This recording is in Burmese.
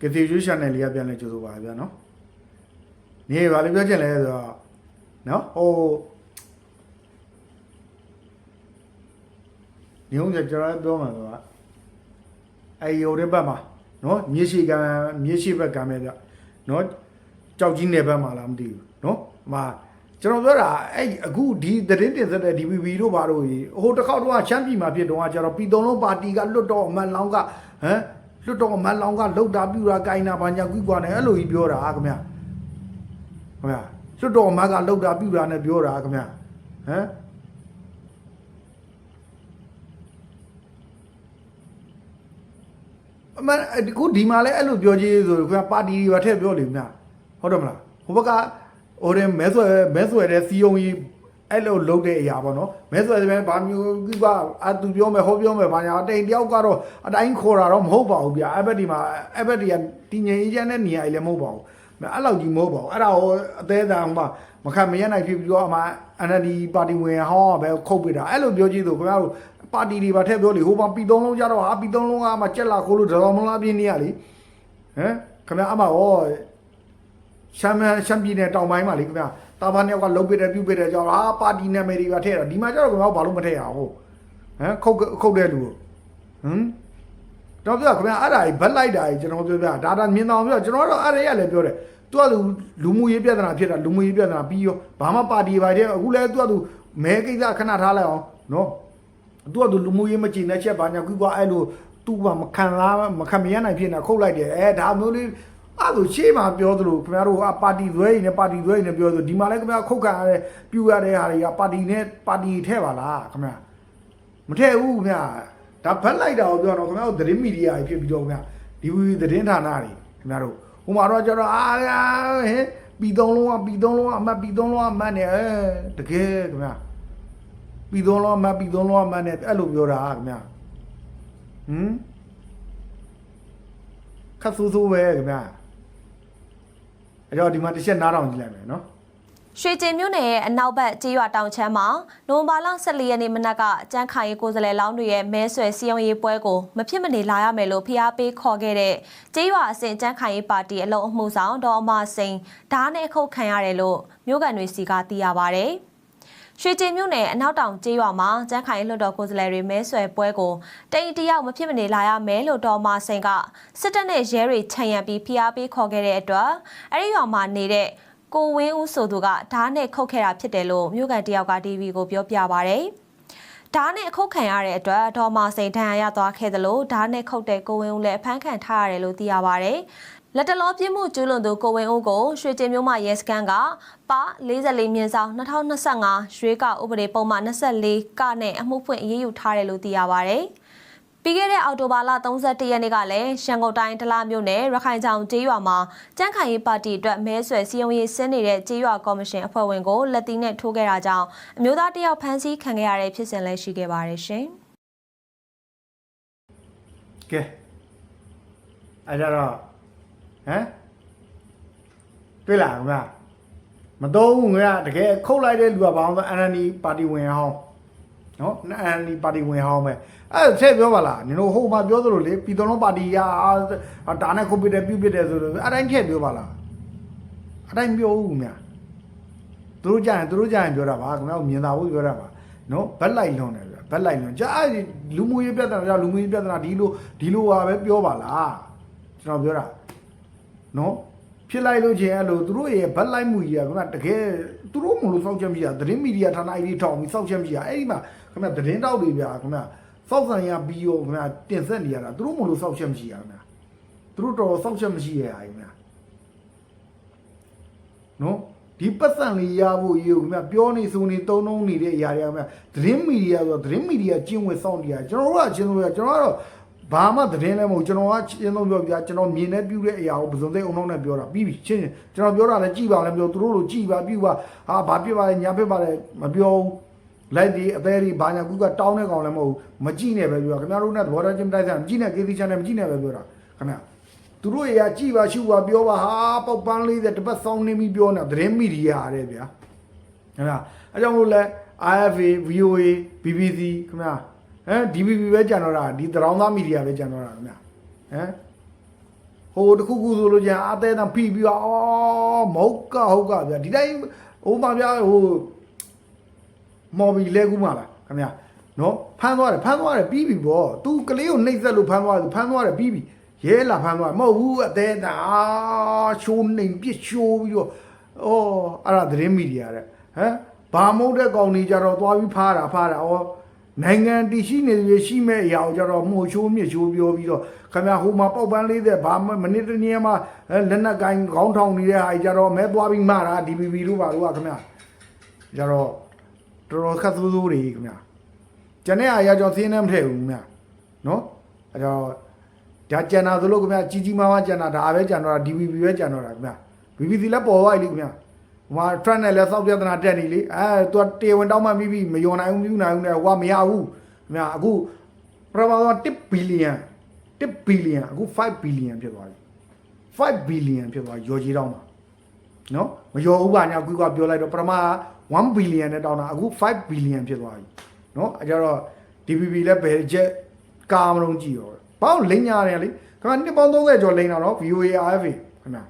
ကတိယူ channel လေးကပြန်လဲကြိုးဆိုပါဗျာနော်နေပါလေပြောချင်လဲဆိုတော့နော်ဟိုညုံးကြကျွန်တော်ပြောမှာဆိုတော့အဲယိုတဲ့ဘက်မှာနော်မြေရှိကံမြေရှိဘက်ကံပဲဗျနော်ကြောက်ကြီးနယ်ဘက်မှာလားမသိဘူးနော်ဟမှာကျွန်တော်ပြောတာအဲ့အခုဒီသတင်းတင်ဆက်တဲ့ DVB တို့ဘာလို့ကြီးဟိုတစ်ခေါက်တော့ချမ်းပြည်မှာဖြစ်တော့ကျတော့ပြည်တော်လုံးပါတီကလွတ်တော်အမတ်လောင်းကဟမ် လွတ်တော်အမတ်လောင်းကလှုပ်တာပြူတာကိုင်းတာဘာညာကွီးကွာနေအဲ့လိုကြီးပြောတာခင်ဗျာခင်ဗျာလွတ်တော်အမတ်ကလှုပ်တာပြူတာနဲ့ပြောတာခင်ဗျာဟမ်အမဒီခုဒီမှာလဲအဲ့လိုပြောကြီးဆိုခင်ဗျာပါတီတွေပါထည့်ပြောလေခင်ဗျာဟုတ်တယ်မလားဟိုဘက်ကဟိုတဲ့မဲဆွဲမဲဆွဲတဲ့စီယုံကြီး အဲ့လိုလုပ်တဲ့အရာပေါ့နော်မဲဆွဲတဲ့ဘာမျိုးကိကအသူပြောမယ်ဟောပြောမယ်ဘာညာတိန်တယောက်ကတော့အတိုင်းခေါ်တာတော့မဟုတ်ပါဘူးဗျာအဲ့ဘက်ဒီမှာအဲ့ဘက်ဒီကတည်ငြိမ်အေးချမ်းတဲ့နေရာကြီးလည်းမဟုတ်ပါဘူးအဲ့လောက်ကြီးမဟုတ်ပါဘူးအဲ့ဒါဟိုအသေးအံဟိုမှာမခံမရနိုင်ဖြစ်ပြီးတော့အမှ NLD ပါတီဝင်ဟောင်းပဲခုတ်ပြတာအဲ့လိုပြောကြည့်ဆိုခင်ဗျားတို့ပါတီတွေပါထည့်ပြောလေဟိုမှာပြည်သုံးလုံးကြတော့ဟာပြည်သုံးလုံးကမှကြက်လာခိုးလို့ဒေါ်မလားပြင်းနေရလေဟမ်ခင်ဗျားအမှဟောရှမ်းမရှမ်းပြည်နယ်တောင်ပိုင်းမှာလေခင်ဗျာ တာဘာနှစ်ယောက်ကလုတ်ပစ်တယ်ပြုတ်ပစ်တယ်ကြောင့်ဟာပါတီနာမည်တွေပါထည့်တာဒီမှာကျတော့ခင်ဗျားဘာလို့မထည့်ရအောင်ဟမ်ခုတ်ခုတ်တဲ့လူဟမ်တော့ပြောခင်ဗျာအဲ့ဒါကြီးဘက်လိုက်တာကြီးကျွန်တော်ပြောပြဒါတာမြင်တော်ပြောကျွန်တော်တော့အဲ့ဒါရလည်းပြောတယ်သူကလူလူမှုရေးပြဿနာဖြစ်တာလူမှုရေးပြဿနာပြီးရောဘာမှပါတီပါတဲ့အခုလည်းသူကသူမဲကိစ္စခဏထားလိုက်အောင်နော်သူကသူလူမှုရေးမကြည်တဲ့ချက်ဘာညာကွီးကွာအဲ့လိုသူကမခံလားမခံမရနိုင်ဖြစ်နေခုတ်လိုက်တယ်အဲဒါမျိုးလေး အဲ့လိုရှေ့မှာပြောသလိုခင်ဗျားတို့ကပါတီသွဲရင်နဲ့ပါတီသွဲရင်နဲ့ပြောသလိုဒီမှာလည်းခင်ဗျားခုတ်ခံရတဲ့ပြူရတဲ့ဟာတွေကပါတီနဲ့ပါတီထဲပါလားခင်ဗျာမထဲဘူးခင်ဗျာဒါဘက်လိုက်တာကိုပြောတော့ခင်ဗျားတို့သတင်းမီဒီယာကြီးဖြစ်ပြီးတော့ခင်ဗျာဒီသတင်းဌာနတွေခင်ဗျားတို့ဟိုမှာတော့ကျတော့အာဟဲ့ပြည်သုံးလုံးကပြည်သုံးလုံးကအမတ်ပြည်သုံးလုံးကအမတ်နဲ့အဲတကယ်ခင်ဗျာပြည်သုံးလုံးအမတ်ပြည်သုံးလုံးအမတ်နဲ့အဲ့လိုပြောတာခင်ဗျာဟမ်ခတ်ဆူဆူပဲခင်ဗျာ အဲ့တော့ဒီမှာတစ်ချက်နားထောင်ကြည့်လိုက်မယ်နော်ရွှေကျင်မြို့နယ်ရဲ့အနောက်ဘက်ကြေးရွာတောင်ချမ်းမှာနိုဝင်ဘာလ14ရက်နေ့မနက်ကကြမ်းခိုင်ရေးကိုယ်စားလှယ်လောင်းတွေရဲ့မဲဆွယ်စီယုံရေးပွဲကိုမဖြစ်မနေလာရမယ်လို့ဖိအားပေးခေါ်ခဲ့တဲ့ကြေးရွာအစဉ်ကြမ်းခိုင်ရေးပါတီအလုံးအမှုဆောင်ဒေါ်အမစိန်ဓာတ်နဲ့အခုတ်ခံရတယ်လို့မြို့ကန်တွေစီကသိရပါဗျ။ ရွှေကျင်မြို့နယ်အနောက်တောင်ကျေးရွာမှာကျန်းခိုင်လွှတ်တော်ကိုယ်စားလှယ်တွေမဲဆွယ်ပွဲကိုတိတ်တယောက်မဖြစ်မနေလာရမယ်လို့တော်မာစိန်ကစစ်တပ်နဲ့ရဲတွေခြံရံပြီးဖိအားပေးခေါ်ခဲ့တဲ့အတွက်အဲ့ဒီရွာမှာနေတဲ့ကိုဝင်းဦးဆိုသူကဓာတ်နဲ့ခုတ်ခဲ့တာဖြစ်တယ်လို့မြို့ကန်တယောက်က TV ကိုပြောပြပါဗျ။ဓာတ်နဲ့အခုတ်ခံရတဲ့အတွက်ဒေါ်မာစိန်ဒဏ်ရာရသွားခဲ့သလိုဓာတ်နဲ့ခုတ်တဲ့ကိုဝင်းဦးလည်းအဖမ်းခံထားရတယ်လို့သိရပါဗျ။ လက်တလောပြစ်မှုကျူးလွန်သူကိုဝင်းဦးကိုရွှေကျင်မြို့မှာရဲစခန်းကပါ44မြင်းဆောင်2025ရွေးကောက်ဥပဒေပုံမှန်24ကနဲ့အမှုဖွင့်အရေးယူထားတယ်လို့သိရပါဗျ။ပြီးခဲ့တဲ့အောက်တိုဘာလ31ရက်နေ့ကလည်းရန်ကုန်တိုင်းဒလမြို့နယ်ရခိုင်ချောင်ကျေးရွာမှာကြန့်ခိုင်ရေးပါတီအတွက်မဲဆွယ်စည်းရုံးရေးဆင်းနေတဲ့ကျေးရွာကော်မရှင်အဖွဲ့ဝင်ကိုလက်တီနဲ့ထိုးခဲ့တာကြောင့်အမျိုးသားတစ်ယောက်ဖမ်းဆီးခံခဲ့ရတဲ့ဖြစ်စဉ်လည်းရှိခဲ့ပါတယ်ရှင်။ကဲအဲ့ဒါတော့ ဟမ်တွေ့လားခင်ဗျာမတော့ဘူးငါတကယ်ခုတ်လိုက်တဲ့လူကဘာလို့ NND ပါတီဝင်ဟောင်းနော် NND ပါတီဝင်ဟောင်းပဲအဲ့ဆက်ပြောပါလားနင်တို့ဟိုမှာပြောသလိုလေပြည်တော်လုံးပါတီရဒါနဲ့ခုတ်ပြတယ်ပြုတ်ပြတယ်ဆိုတော့အဲ့တိုင်းထည့်ပြောပါလားအဲ့တိုင်းပြောဦးမြသူတို့ကြရင်သူတို့ကြရင်ပြောတာပါခင်ဗျားမြင်သာဖို့ပြောတာပါနော်ဘက်လိုက်လွန်တယ်ဗျဘက်လိုက်လွန်ကြာအဲ့လူမှုရေးပြဿနာကြာလူမှုရေးပြဿနာဒီလိုဒီလိုပါပဲပြောပါလားကျွန်တော်ပြောတာ နော်ဖြစ်လိုက်လို့ချင်းအဲ့လိုသူတို့ရဲ့ဘက်လိုက်မှုကြီးကခင်ဗျတကယ်သူတို့မလို့စောက်ချက်မရှိတာသတင်းမီဒီယာဌာနအကြီးထောင်ပြီးစောက်ချက်မရှိတာအဲ့ဒီမှာခင်ဗျသတင်းတောက်တွေဗျာခင်ဗျစောက်ဆန်ရပြီးရောခင်ဗျတင်ဆက်နေရတာသူတို့မလို့စောက်ချက်မရှိရခင်ဗျသူတို့တော်စောက်ချက်မရှိရခင်ဗျနော်ဒီပတ်စံလေးရဖို့ရေခင်ဗျပြောနေဆိုနေတုံးတုံးနေတဲ့အရာတွေကခင်ဗျသတင်းမီဒီယာဆိုသတင်းမီဒီယာကျင့်ဝတ်စောင့်နေရကျွန်တော်တို့ကချင်းလို့ရကျွန်တော်ကတော့ ဘာမှသတင်းလည်းမဟုတ်ကျွန်တော်ကချင်းလုံးပြောပြကျွန်တော်မြင်နေပြူတဲ့အရာကိုပစုံသိအောင်လုံးနဲ့ပြောတာပြီးပြီချင်းကျွန်တော်ပြောတာလည်းကြည်ပါလည်းပြောသူတို့လိုကြည်ပါပြူပါဟာဘာဖြစ်ပါလဲညာဖြစ်ပါလဲမပြောဘူးလိုက်ဒီအသေးဒီဘာညာကူကတောင်းတဲ့ကောင်လည်းမဟုတ်ဘူးမကြည့်နဲ့ပဲပြောတာခင်ဗျားတို့နဲ့သဘောထားချင်းတိုက်ဆိုင်မကြည့်နဲ့ကေသီချန်နဲ့မကြည့်နဲ့ပဲပြောတာခင်ဗျာသူတို့ရေကကြည်ပါရှုပါပြောပါဟာပေါက်ပန်းလေးတဲ့တပတ်ဆောင်းနေပြီးပြောနေတာသတင်းမီဒီယာတဲ့ဗျာခင်ဗျာအဲကြောင့်မို့လဲ IFA VOA BBC ခင်ဗျာ ဟမ် DVB ပဲကြံတော့တာဒီတရောင်းသားမီဒီယာပဲကြံတော့တာခင်ဗျာဟမ်ဟိုတခုခုဆိုလို့ကျန်အသေးတန်ဖိပြီးတော့အော်မဟုတ်ကဟုတ်ကဗျာဒီတိုင်းဟိုမှာဗျာဟိုမော်ဘီလဲကူးမှာလားခင်ဗျာနော်ဖမ်းသွားတယ်ဖမ်းသွားတယ်ပြီးပြီဗော तू ကလေးကိုနှိပ်စက်လို့ဖမ်းသွားတယ်ဖမ်းသွားတယ်ပြီးပြီရဲလာဖမ်းသွားတယ်မဟုတ်ဘူးအသေးတန်အာရှိုးနေပြစ်ရှိုးပြီးတော့အော်အဲ့ဒါသတင်းမီဒီယာတဲ့ဟမ်ဘာမဟုတ်တဲ့ကောင်တွေကြတော့သွားပြီးဖားတာဖားတာဩ နိုင်ငံတည်ရှိနေရရှိမဲ့အရာကိုကြတော့မှုချိုးမြစ်ချိုးပြောပြီးတော့ခင်ဗျာဟိုမှာပေါက်ပန်းလေးတဲ့ဘာမမနစ်တနည်းမှာအဲလက်နက်ကိုင်းခေါင်းထောင်နေတဲ့ဟာကြီးကြတော့မဲသွားပြီးမှတာ DPP တို့ပါတို့ကခင်ဗျာကြတော့တော်တော်ခက်ဆိုးဆိုးတွေခင်ဗျာကျန်တဲ့အရာကြောင့်သင်းနေမထည့်ဘူးခင်ဗျာနော်အဲတော့ဒါကျန်တာဆိုလို့ခင်ဗျာကြီးကြီးမားမားကျန်တာဒါပဲကျန်တော့တာ DPP ပဲကျန်တော့တာခင်ဗျာ BBC လည်းပေါ်သွားပြီလေခင်ဗျာ ဟိုမှာ trend နဲ့လည်းစောက်ပြဿနာတက်နေလေအဲသူကတေဝင်တောင်းမှပြီးပြီမယုံနိုင်ဘူးမယူနိုင်ဘူးနဲ့ဟိုကမရဘူးခင်ဗျာအခုပရမသော1 billion 1 billion အခု5 billion ဖြစ်သွားပြီ5 billion ဖြစ်သွားရော်ကြီးတောင်းမှာနော်မရောဘူးပါညာကွီကပြောလိုက်တော့ပရမ1 billion နဲ့တောင်းတာအခု5 billion ဖြစ်သွားပြီနော်အဲကြတော့ DPP လည်းဘယ်ချက်ကာမလုံးကြည့်ရောဘာလို့လိမ့်ညာတယ်လေခင်ဗျာနှစ်ပေါင်း30ကျော်လိမ့်တာနော် VOA RFA ခင်ဗျာ